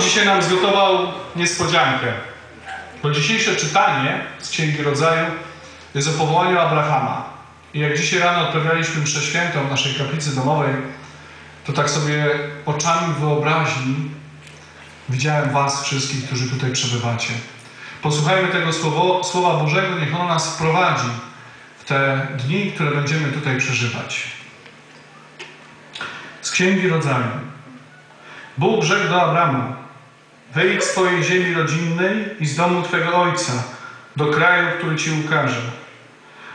Bóg dzisiaj nam zgotował niespodziankę. Bo dzisiejsze czytanie z Księgi Rodzaju jest o powołaniu Abrahama. I jak dzisiaj rano odprawialiśmy mszę świętą w naszej kaplicy domowej, to tak sobie oczami wyobraźni widziałem Was wszystkich, którzy tutaj przebywacie. Posłuchajmy tego słowo, Słowa Bożego, niech ono nas wprowadzi w te dni, które będziemy tutaj przeżywać. Z Księgi Rodzaju. Bóg rzekł do Abramu: Wyjdź z twojej ziemi rodzinnej i z domu twego ojca, do kraju, który ci ukaże.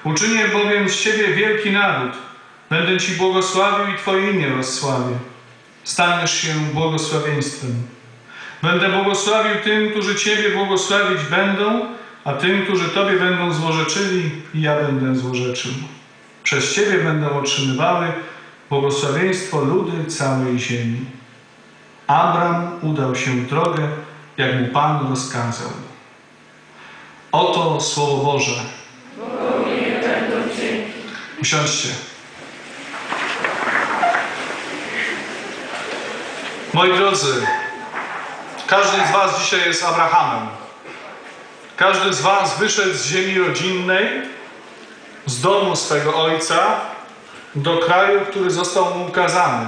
Uczynię bowiem z ciebie wielki naród. Będę ci błogosławił i twoje imię rozsławię. Staniesz się błogosławieństwem. Będę błogosławił tym, którzy ciebie błogosławić będą, a tym, którzy tobie będą złorzeczyli, i ja będę złorzeczył. Przez ciebie będą otrzymywały błogosławieństwo ludy całej ziemi. Abram udał się w drogę, jak mu Pan rozkazał. Oto Słowo Boże. Usiądźcie. Moi drodzy, każdy z Was dzisiaj jest Abrahamem. Każdy z Was wyszedł z ziemi rodzinnej, z domu swego ojca, do kraju, który został mu ukazany.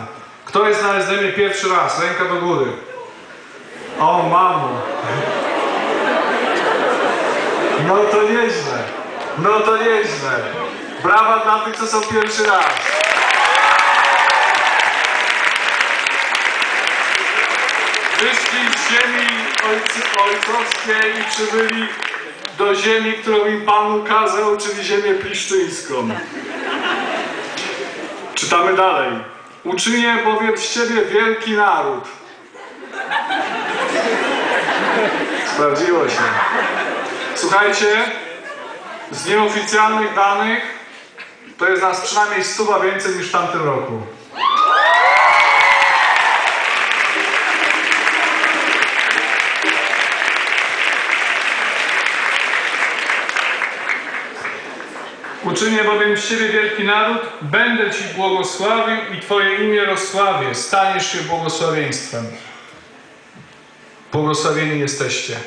Kto jest na SDM pierwszy raz? Ręka do góry. O, mamo. No to nieźle. No to nieźle. Brawa dla tych, co są pierwszy raz. Wyszli z ziemi ojcowskiej i przybyli do ziemi, którą im Pan ukazał, czyli ziemię piszczyńską. Czytamy dalej. Uczynię bowiem z ciebie wielki naród. Sprawdziło się. Słuchajcie, z nieoficjalnych danych to jest nas przynajmniej stuwa więcej niż w tamtym roku. Uczynię bowiem z Ciebie wielki naród, będę Ci błogosławił i Twoje imię rozsławię. Staniesz się błogosławieństwem. Błogosławieni jesteście.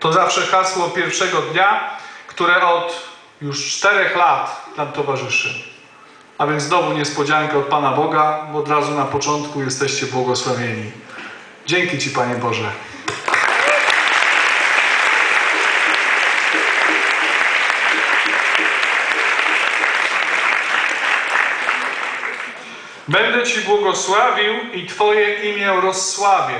To zawsze hasło pierwszego dnia, które od już czterech lat nam towarzyszy. A więc znowu niespodzianka od Pana Boga, bo od razu na początku jesteście błogosławieni. Dzięki Ci, Panie Boże. Będę Ci błogosławił i Twoje imię rozsławię.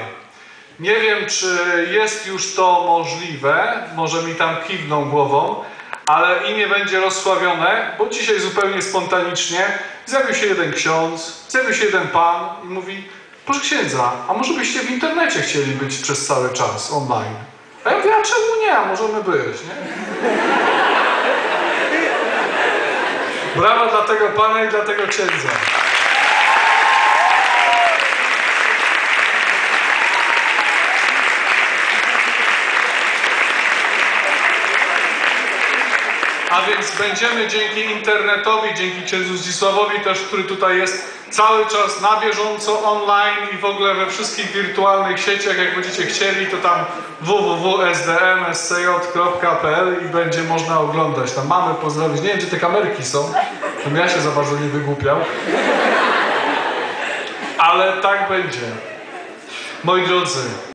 Nie wiem, czy jest już to możliwe, może mi tam kiwną głową, ale imię będzie rozsławione, bo dzisiaj zupełnie spontanicznie zjawił się jeden ksiądz, zjawił się jeden pan i mówi, proszę księdza, a może byście w internecie chcieli być przez cały czas online? A ja mówię, a czemu nie, a możemy być, nie? Brawa dla tego pana i dla tego księdza. A więc będziemy dzięki internetowi, dzięki księdzu Zdzisławowi też, który tutaj jest cały czas na bieżąco online i w ogóle we wszystkich wirtualnych sieciach, jak będziecie chcieli, to tam www.sdmscj.pl i będzie można oglądać. Tam mamy pozdrowić. Nie wiem, gdzie te kamerki są, to ja się za bardzo nie wygłupiał. Ale tak będzie. Moi drodzy,